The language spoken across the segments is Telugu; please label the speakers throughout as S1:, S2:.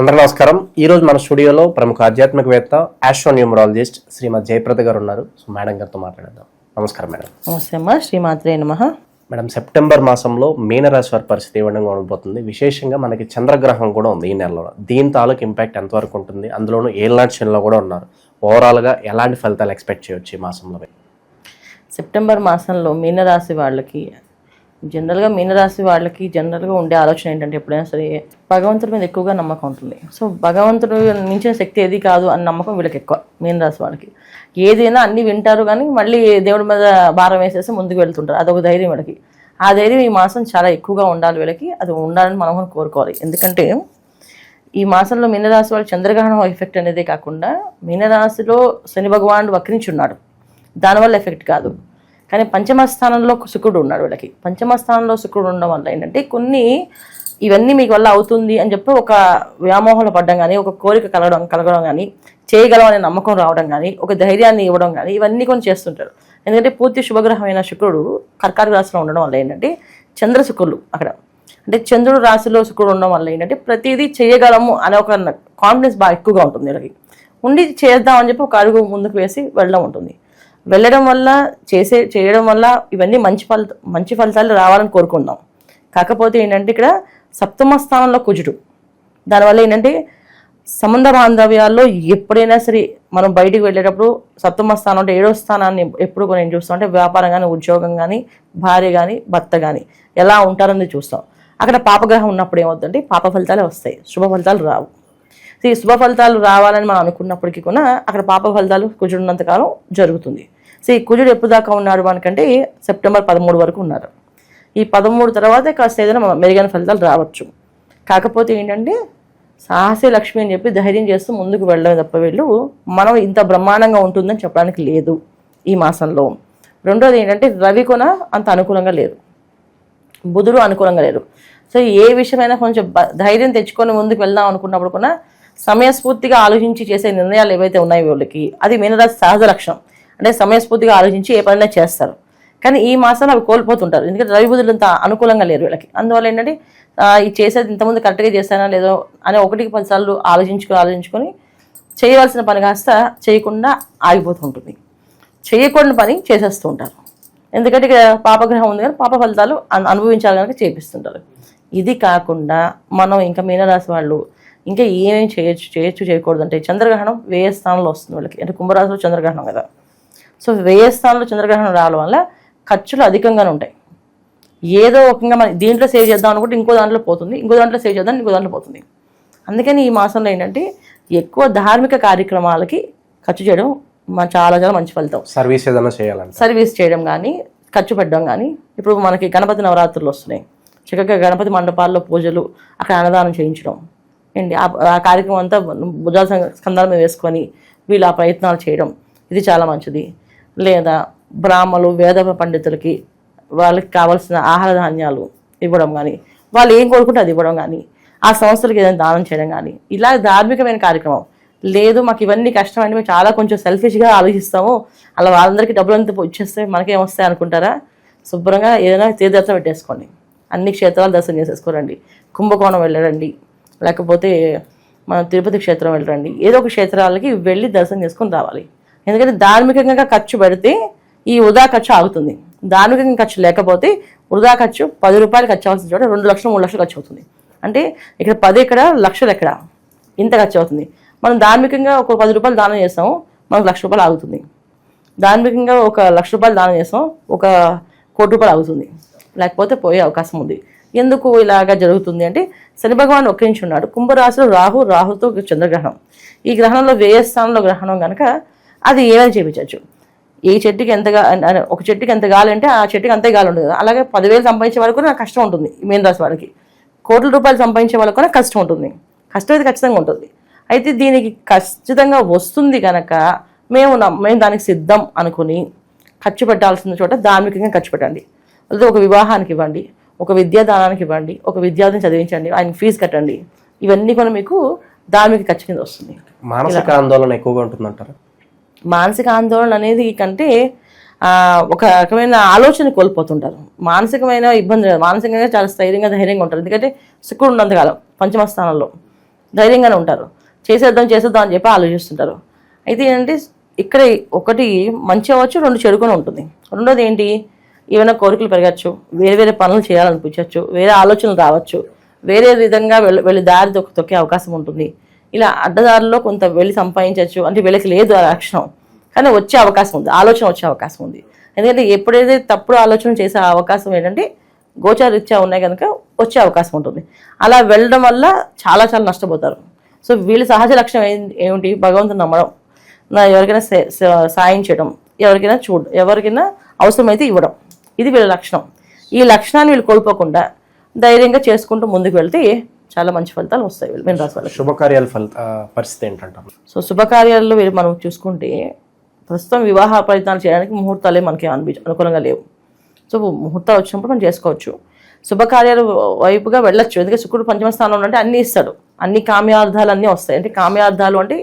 S1: అందరూ నమస్కారం. ఈ రోజు మన స్టూడియోలో ప్రముఖ ఆధ్యాత్మికవేత్త ఆస్ట్రోన్యూమరాలజిస్ట్ శ్రీమతి జయప్రద గారు ఉన్నారు. సో మేడం గారితో మాట్లాడదాం నమస్కారం మేడం.
S2: నమస్తే అమ్మ. శ్రీమాత్రే నమ.
S1: మేడం సెప్టెంబర్ మాసంలో మీనరాశి వారి పరిస్థితి ఏ విధంగా ఉండబోతుంది? విశేషంగా మనకి చంద్రగ్రహం కూడా ఉంది ఈ నెలలో. దీని తాలూకు ఇంపాక్ట్ ఎంతవరకు ఉంటుంది? అందులోనూ ఏళ్ళనాటి శనిలో కూడా ఉన్నారు. ఓవరాల్గా ఎలాంటి ఫలితాలు ఎక్స్పెక్ట్ చేయొచ్చు ఈ మాసంలో?
S2: సెప్టెంబర్ మాసంలో మీనరాశి వాళ్ళకి జనరల్గా మీనరాశి వాళ్ళకి జనరల్గా ఉండే ఆలోచన ఏంటంటే ఎప్పుడైనా సరే భగవంతుడి మీద ఎక్కువగా నమ్మకం ఉంటుంది. సో భగవంతుడు మించిన శక్తి ఏది కాదు అని నమ్మకం వీళ్ళకి ఎక్కువ మీనరాశి వాళ్ళకి. ఏదైనా అన్ని వింటారు కానీ మళ్ళీ దేవుడి మీద భారం వేసేసి ముందుకు వెళ్తుంటారు. అదొక ధైర్యం వీళ్ళకి. ఆ ధైర్యం ఈ మాసం చాలా ఎక్కువగా ఉండాలి వీళ్ళకి. అది ఉండాలని మనం కోరుకోవాలి. ఎందుకంటే ఈ మాసంలో మీనరాశి వాళ్ళు చంద్రగ్రహణం ఎఫెక్ట్ అనేదే కాకుండా మీనరాశిలో శని భగవానుడు వక్రించున్నాడు దానివల్ల ఎఫెక్ట్ కాదు. కానీ పంచమ స్థానంలో శుక్రుడు ఉన్నాడు వీళ్ళకి. పంచమ స్థానంలో శుక్రుడు ఉండడం వల్ల ఏంటంటే కొన్ని ఇవన్నీ మీకు వల్ల అవుతుంది అని చెప్పి ఒక వ్యామోహంలో పడడం కానీ ఒక కోరిక కలగడం కలగడం కానీ చేయగలం అనే నమ్మకం రావడం కానీ ఒక ధైర్యాన్ని ఇవ్వడం కానీ ఇవన్నీ కొన్ని చేస్తుంటారు. ఎందుకంటే పూర్తి శుభగ్రహమైన శుక్రుడు కర్కాటక రాశిలో ఉండడం వల్ల ఏంటంటే చంద్ర శుక్రులు అక్కడ. అంటే చంద్రుడు రాశిలో శుక్రుడు ఉండడం వల్ల ఏంటంటే ప్రతిదీ చేయగలము అనే ఒక కాన్ఫిడెన్స్ బాగా ఎక్కువగా ఉంటుంది వీళ్ళకి. ఉండి చేద్దామని చెప్పి ఒక అడుగు ముందుకు వేసి వెళ్ళడం ఉంటుంది. వెళ్ళడం వల్ల చేసే చేయడం వల్ల ఇవన్నీ మంచి ఫల మంచి ఫలితాలు రావాలని కోరుకుందాం కాకపోతే ఏంటంటే ఇక్కడ సప్తమ స్థానంలో కుజుడు. దానివల్ల ఏంటంటే సంబంధ బాంధవ్యాల్లో ఎప్పుడైనా సరే మనం బయటికి వెళ్ళేటప్పుడు సప్తమ స్థానం అంటే ఏడో స్థానాన్ని ఎప్పుడు కూడా నేను చూస్తాం అంటే వ్యాపారం కానీ ఉద్యోగం కానీ భార్య కానీ భర్త కానీ ఎలా ఉంటారని చూస్తాం. అక్కడ పాపగ్రహం ఉన్నప్పుడు ఏమవుతుందంటే పాప ఫలితాలే వస్తాయి శుభ ఫలితాలు రావు. ఈ శుభ ఫలితాలు రావాలని మనం అనుకున్నప్పటికీ కూడా అక్కడ పాప ఫలితాలు కుజుడు కాలం జరుగుతుంది. సో ఈ కుజుడు ఎప్పుడు దాకా ఉన్నాడు మనకంటే సెప్టెంబర్ పదమూడు వరకు ఉన్నారు. ఈ పదమూడు తర్వాత కాస్త ఏదైనా మెరుగైన ఫలితాలు రావచ్చు. కాకపోతే ఏంటంటే సాహసే లక్ష్మి అని చెప్పి ధైర్యం చేస్తూ ముందుకు వెళ్ళడం తప్ప వీళ్ళు మనం ఇంత బ్రహ్మాండంగా ఉంటుందని చెప్పడానికి లేదు ఈ మాసంలో. రెండోది ఏంటంటే రవి కొన అంత అనుకూలంగా లేదు. బుధుడు అనుకూలంగా లేరు సో ఏ విషయమైనా కొంచెం ధైర్యం తెచ్చుకొని ముందుకు వెళ్దాం అనుకున్నప్పుడు కూడా సమయస్ఫూర్తిగా ఆలోచించి చేసే నిర్ణయాలు ఏవైతే ఉన్నాయో వీళ్ళకి అది మీనరాశి సహజ లక్షణం. అంటే సమయస్ఫూర్తిగా ఆలోచించి ఏ పనైనా చేస్తారు. కానీ ఈ మాసంలో అవి కోల్పోతుంటారు. ఎందుకంటే రవి బుధులు అంత అనుకూలంగా లేరు వీళ్ళకి. అందువల్ల ఏంటంటే ఈ ఇది చేసేది ఇంతకుముందు కరెక్ట్గా చేస్తానా లేదో అని ఒకటికి పదిసార్లు ఆలోచించుకొని ఆలోచించుకొని చేయవలసిన పని కాస్త చేయకుండా ఆగిపోతూ ఉంటుంది. చేయకూడని పని చేసేస్తూ ఉంటారు. ఎందుకంటే ఇక్కడ పాపగ్రహం ఉంది కానీ పాప ఫలితాలు అనుభవించాలి కనుక చేపిస్తుంటారు. ఇది కాకుండా మనం ఇంకా మీనరాశి వాళ్ళు ఇంకా ఏమేమి చేయొచ్చు చేయొచ్చు చేయకూడదు అంటే చంద్రగ్రహణం వేయ స్థానంలో వస్తుంది వాళ్ళకి. అంటే కుంభరాశిలో చంద్రగ్రహణం కదా. సో వేయ స్థానంలో చంద్రగ్రహణం రావడం వల్ల ఖర్చులు అధికంగానే ఉంటాయి. ఏదో ఒకంగా మనం దీంట్లో సేవ్ చేద్దాం అనుకుంటే ఇంకో దాంట్లో పోతుంది ఇంకో దాంట్లో సేవ్ చేద్దాం ఇంకో దాంట్లో పోతుంది. అందుకని ఈ మాసంలో ఏంటంటే ఎక్కువ ధార్మిక కార్యక్రమాలకి ఖర్చు చేయడం మా చాలా చాలా మంచి ఫలితం.
S1: సర్వీస్ ఏదైనా చేయాలంటే.
S2: సర్వీస్ చేయడం కానీ ఖర్చు పెట్టడం కానీ ఇప్పుడు మనకి గణపతి నవరాత్రులు వస్తున్నాయి. చక్కగా గణపతి మండపాల్లో పూజలు అక్కడ అన్నదానం చేయించడం. ఏంటి? ఆ కార్యక్రమం అంతా భుజాల సంగ- మీద వేసుకొని వీళ్ళు ఆ ప్రయత్నాలు చేయడం ఇది చాలా మంచిది. లేదా బ్రాహ్మలు వేద పండితులకి వాళ్ళకి కావాల్సిన ఆహార ధాన్యాలు ఇవ్వడం కానీ వాళ్ళు ఏం కోరుకుంటే అది ఇవ్వడం కానీ ఆ సంస్థలకు ఏదైనా దానం చేయడం కానీ ఇలా ధార్మికమైన కార్యక్రమం. లేదు మాకు ఇవన్నీ కష్టం అంటే మేము చాలా కొంచెం సెల్ఫిష్గా ఆలోచిస్తాము. అలా వాళ్ళందరికీ డబ్బులు అంతా ఇచ్చేస్తే మనకేం వస్తాయి అనుకుంటారా? శుభ్రంగా ఏదైనా తీర్థయాత్ర పెట్టేసుకోండి. అన్ని క్షేత్రాలు దర్శనం చేసేసుకోరండి. కుంభకోణం వెళ్ళరండి. లేకపోతే మనం తిరుపతి క్షేత్రం వెళ్ళరండి. ఏదో ఒక క్షేత్రాలకి వెళ్ళి దర్శనం చేసుకుని రావాలి. ఎందుకంటే ధార్మికంగా ఖర్చు పెడితే ఈ వృధా ఖర్చు ఆగుతుంది. ధార్మికంగా ఖర్చు లేకపోతే వృధా ఖర్చు పది రూపాయలు ఖర్చు అవ్వాల్సిన చోట రెండు లక్షలు మూడు లక్షలు ఖర్చు అవుతుంది. అంటే ఇక్కడ పది ఎక్కడ లక్షలు ఎక్కడ ఇంత ఖర్చు అవుతుంది. మనం ధార్మికంగా ఒక పది రూపాయలు దానం చేస్తాము మనకు లక్ష రూపాయలు ఆగుతుంది. ధార్మికంగా ఒక లక్ష రూపాయలు దానం చేస్తాం ఒక కోటి రూపాయలు అవుతుంది లేకపోతే పోయే అవకాశం ఉంది. ఎందుకు ఇలాగా జరుగుతుంది అంటే శని భగవాన్ ఒక్కరించి ఉన్నాడు కుంభరాశిలో రాహు రాహుతో చంద్రగ్రహణం. ఈ గ్రహణంలో వ్యయస్థానంలో గ్రహణం కనుక అది ఏమైనా చేయించవచ్చు ఏ చెట్టుకి ఎంత ఒక చెట్టుకి ఎంత గాలి అంటే ఆ చెట్టుకి అంతే గాలి ఉండదు. అలాగే పదివేలు సంపాదించే వరకు నాకు కష్టం ఉంటుంది మీన రాశి వాళ్ళకి. కోట్ల రూపాయలు సంపాదించే వాళ్ళకు కూడా కష్టం ఉంటుంది. కష్టం అయితే ఖచ్చితంగా ఉంటుంది. అయితే దీనికి ఖచ్చితంగా వస్తుంది కనుక మేము మేము దానికి సిద్ధం అనుకుని ఖర్చు పెట్టాల్సిన చోట ధార్మికంగా ఖర్చు పెట్టండి. లేదా ఒక వివాహానికి ఇవ్వండి. ఒక విద్యాదానానికి ఇవ్వండి ఒక విద్యార్థిని చదివించండి ఆయన ఫీజు కట్టండి. ఇవన్నీ కూడా మీకు ధార్మిక ఖర్చు కింద వస్తుంది.
S1: మానసిక ఆందోళన ఎక్కువగా ఉంటుందంటారా?
S2: మానసిక ఆందోళన అనేది కంటే ఒక రకమైన ఆలోచన కోల్పోతుంటారు. మానసికమైన ఇబ్బంది లేదు. మానసికంగా చాలా స్థైర్యంగా ధైర్యంగా ఉంటారు. ఎందుకంటే శుక్రుడు ఉన్నంతకాలం పంచమ స్థానంలో ధైర్యంగానే ఉంటారు. చేసేద్దాం చేసేద్దాం అని చెప్పి ఆలోచిస్తుంటారు. అయితే ఏంటంటే ఇక్కడ ఒకటి మంచి అవ్వచ్చు రెండు చెడుకొని ఉంటుంది. రెండోది ఏంటి? ఏమైనా కోరికలు పెరగచ్చు వేరే వేరే పనులు చేయాలనిపించవచ్చు వేరే ఆలోచనలు రావచ్చు వేరే విధంగా వెళ్ళి వెళ్ళి దారి తొక్కే అవకాశం ఉంటుంది. ఇలా అడ్డదారిలో కొంత వెళ్ళి సంపాదించవచ్చు అంటే వీళ్ళకి లేదు ఆ లక్షణం. కానీ వచ్చే అవకాశం ఉంది ఆలోచన వచ్చే అవకాశం ఉంది. ఎందుకంటే ఎప్పుడైతే తప్పుడు ఆలోచన చేసే అవకాశం ఏంటంటే గోచారీత్యా ఉన్నాయి కనుక వచ్చే అవకాశం ఉంటుంది. అలా వెళ్ళడం వల్ల చాలా చాలా నష్టపోతారు. సో వీళ్ళ సహజ లక్షణం ఏం- ఏమిటి? భగవంతుని నమ్మడం. నా ఎవరికైనా సే- సాయం చేయడం. ఎవరికైనా చూడ ఎవరికైనా అవసరమైతే ఇవ్వడం. ఇది వీళ్ళ లక్షణం. ఈ లక్షణాన్ని వీళ్ళు కోల్పోకుండా ధైర్యంగా చేసుకుంటూ ముందుకు వెళ్తే చాలా మంచి ఫలితాలు వస్తాయి వీళ్ళు మీన రాశి వాళ్ళకి.
S1: శుభకార్యాల ఫలిత పరిస్థితి ఏంటంటారు?
S2: సో శుభకార్యాల్లో వీళ్ళు మనం చూసుకుంటే ప్రస్తుతం వివాహ ప్రయత్నాలు చేయడానికి ముహూర్తాలే మనకి అనిపి అనుకూలంగా లేవు. సో ముహూర్తాలు వచ్చినప్పుడు మనం చేసుకోవచ్చు. శుభకార్యాలు వైపుగా వెళ్ళొచ్చు. ఎందుకంటే శుక్రుడు పంచమ స్థానంలో అంటే అన్నీ ఇస్తాడు. అన్ని కామ్యార్థాలు అన్నీ వస్తాయి. అంటే కామ్యార్థాలు అంటే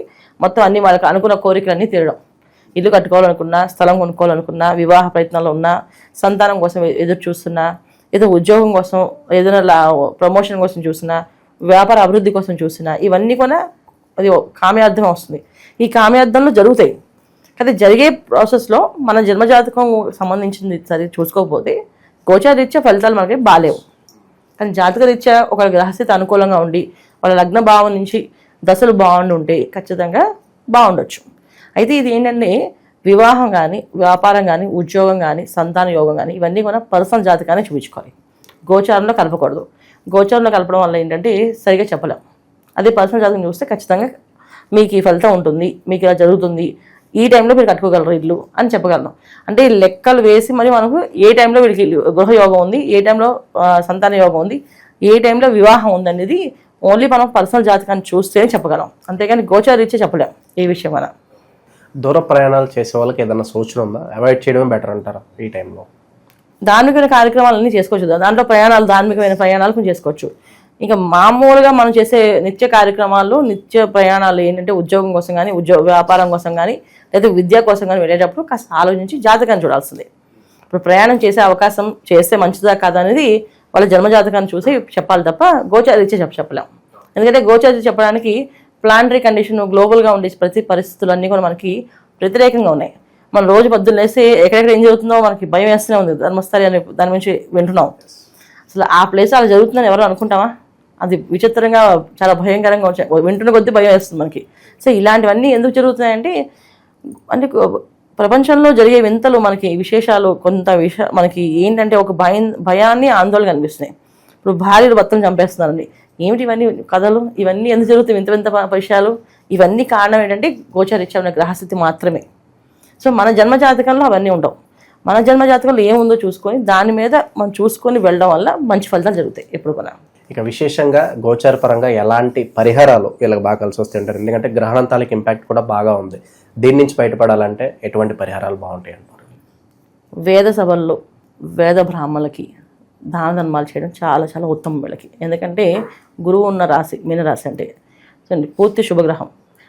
S2: మొత్తం అన్ని వాళ్ళకి అనుకున్న కోరికలు అన్నీ తీరడం. ఇల్లు కట్టుకోవాలనుకున్నా స్థలం కొనుక్కోవాలనుకున్నా వివాహ ప్రయత్నాలు ఉన్నా సంతానం కోసం ఎదురు చూస్తున్నా ఏదో ఉద్యోగం కోసం ఏదైనా లా ప్రమోషన్ కోసం చూసినా వ్యాపార అభివృద్ధి కోసం చూసినా ఇవన్నీ కూడా అది కామ్యార్థం వస్తుంది. ఈ కామ్యార్థంలో జరుగుతాయి. అయితే జరిగే ప్రాసెస్లో మన జన్మజాతకం సంబంధించింది సరి చూసుకోకపోతే గోచారీత్యా ఫలితాలు మనకి బాలేవు. కానీ జాతక రీత్యా ఒక గ్రహస్థితి అనుకూలంగా ఉండి వాళ్ళ లగ్న భావం నుంచి దశలు బాగుండి ఉంటే ఖచ్చితంగా బాగుండొచ్చు. అయితే ఇది ఏంటంటే వివాహం కానీ వ్యాపారం కానీ ఉద్యోగం కానీ సంతాన యోగం కానీ ఇవన్నీ కూడా పర్సనల్ జాతకాన్ని చూపించుకోవాలి. గోచారంలో కలపకూడదు. గోచారంలో కలపడం వల్ల ఏంటంటే సరిగా చెప్పలేం. అదే పర్సనల్ జాతకం చూస్తే ఖచ్చితంగా మీకు ఈ ఫలితం ఉంటుంది మీకు ఇలా జరుగుతుంది ఈ టైంలో మీరు కట్టుకోగలరు ఇల్లు అని చెప్పగలను. అంటే లెక్కలు వేసి మరి మనకు ఏ టైంలో వీడికి ఇల్లు- గృహ యోగం ఉంది ఏ టైంలో సంతాన యోగం ఉంది ఏ టైంలో వివాహం ఉంది అనేది ఓన్లీ మనం పర్సనల్ జాతకాన్ని చూస్తేనే చెప్పగలం. అంతేగాని గోచారీత్యా చెప్పలేం ఏ విషయం మనం
S1: దూర ప్రయాణాలు చేసే వాళ్ళకి ఏదైనా సూచన ఉందా? అవాయిడ్ చేయడమే బెటర్ అంటారా ఈ టైంలో?
S2: ధార్మికమైన కార్యక్రమాలన్నీ చేసుకోవచ్చు దాంట్లో ప్రయాణాలు ధార్మికమైన ప్రయాణాలు కొంచెం చేసుకోవచ్చు. ఇంకా మామూలుగా మనం చేసే నిత్య కార్యక్రమాల్లో నిత్య ప్రయాణాలు ఏంటంటే ఉద్యోగం కోసం కానీ ఉద్యోగ వ్యాపారం కోసం కానీ లేదా విద్య కోసం కానీ వెళ్ళేటప్పుడు కాస్త ఆలోచించి జాతకాన్ని చూడాల్సిందే. ఇప్పుడు ప్రయాణం చేసే అవకాశం చేస్తే మంచిదా కాదా అనేది వాళ్ళ జన్మ జాతకాన్ని చూసి చెప్పాలి తప్ప గోచారీత్యా చెప్ప చెప్పలేం. ఎందుకంటే గోచారి చెప్పడానికి ప్లానటరీ కండిషన్ గ్లోబల్గా ఉండే ప్రతి పరిస్థితులు అన్నీ కూడా మనకి వ్యతిరేకంగా ఉన్నాయి. మనం రోజు పొద్దున్న లేసి ఎక్కడెక్కడ ఏం జరుగుతుందో మనకి భయం వేస్తూనే ఉంది. ధర్మస్థలి అనే దాని గురించి వింటున్నాం. అసలు ఆ ప్లేస్ అలా జరుగుతుందని ఎవరు అనుకుంటామా అది విచిత్రంగా చాలా భయంకరంగా వచ్చాయి వింటున్న కొద్దీ భయం వేస్తుంది మనకి. సో ఇలాంటివన్నీ ఎందుకు జరుగుతున్నాయంటే అంటే ప్రపంచంలో జరిగే వింతలు మనకి విశేషాలు కొంత విష మనకి ఏంటంటే ఒక భయం భయాన్ని ఆందోళన కనిపిస్తున్నాయి ఇప్పుడు భార్యలు భర్తను చంపేస్తున్నారండి. ఏమిటి ఇవన్నీ కథలు? ఇవన్నీ ఎందుకు జరుగుతాయి? వింత వింత విషయాలు? ఇవన్నీ కారణం ఏంటంటే గోచరిత్యా ఉన్న గ్రహస్థితి మాత్రమే. సో మన జన్మ జాతకంలో అవన్నీ ఉండవు. మన జన్మ జాతకంలో ఏముందో చూసుకొని దాని మీద మనం చూసుకొని వెళ్ళడం వల్ల మంచి ఫలితాలు జరుగుతాయి ఎప్పుడు కూడా.
S1: ఇక విశేషంగా గోచార పరంగా ఎలాంటి పరిహారాలు వీళ్ళకి బాగా కలిసి వస్తుంటారు ఎందుకంటే గ్రహణం తాలూకు ఇంపాక్ట్ కూడా బాగా ఉంది. దీని నుంచి బయటపడాలంటే ఎటువంటి పరిహారాలు బాగుంటాయి అంటారు?
S2: వేద సభల్లో వేద బ్రాహ్మణులకి దాన ధర్మాలు చేయడం చాలా చాలా ఉత్తమం వీళ్ళకి. ఎందుకంటే గురువు ఉన్న రాశి మీన రాశి అంటే. చూడండి, పూర్తి శుభగ్రహం.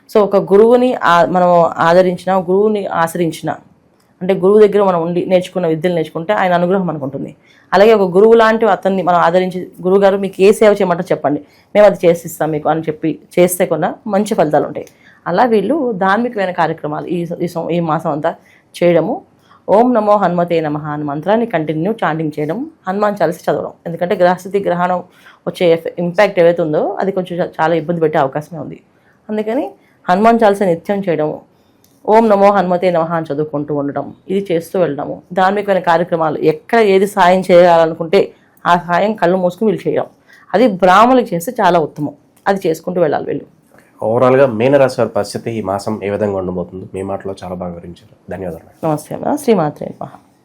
S2: సో ఒక గురువుని ఆ- మనం ఆదరించిన గురువుని ఆశ్రయించిన అంటే గురువు దగ్గర మనం ఉండి నేర్చుకున్న విద్యలు నేర్చుకుంటే ఆయన అనుగ్రహం మనకు ఉంటుంది. అలాగే ఒక గురువు లాంటి అతన్ని మనం ఆదరించి గురువు గారు మీకు ఏ సేవ చేయమంటారు చెప్పండి. మేము అది చేసిస్తాం మీకు అని చెప్పి చేస్తే కొన్న మంచి ఫలితాలు ఉంటాయి. అలా వీళ్ళు ధార్మికమైన కార్యక్రమాలు ఈ ఈ సం- ఈ మాసం అంతా చేయడము ఓం నమో హనుమతే నమ అని మంత్రాన్ని కంటిన్యూ చాంటింగ్ చేయడం హనుమాన్ చాలీస చదవడం. ఎందుకంటే గ్రహస్థితి గ్రహణం వచ్చే ఇంపాక్ట్ ఏవైతే ఉందో అది కొంచెం చాలా ఇబ్బంది పెట్టే అవకాశమే ఉంది. అందుకని హనుమాన్ చాలీస నిత్యం చేయడం ఓం నమో హనుమతే నమః అని చదువుకుంటూ ఉండడం ఇది చేస్తూ వెళ్ళడము ధార్మికమైన కార్యక్రమాలు ఎక్కడ ఏది సాయం చేయాలనుకుంటే ఆ సాయం కళ్ళు మూసుకుని వీళ్ళు చేయడం అది బ్రాహ్మణులకు చేస్తే చాలా ఉత్తమం. అది చేసుకుంటూ వెళ్ళాలి వీళ్ళు.
S1: ఓవరాల్గా మీనరాశి వారి పరిస్థితి ఈ మాసం ఏ విధంగా ఉండబోతుంది? మీ మాటలో చాలా బాగా వివరించారు. ధన్యవాదాలు.
S2: నమస్తే శ్రీమాత్రే మహా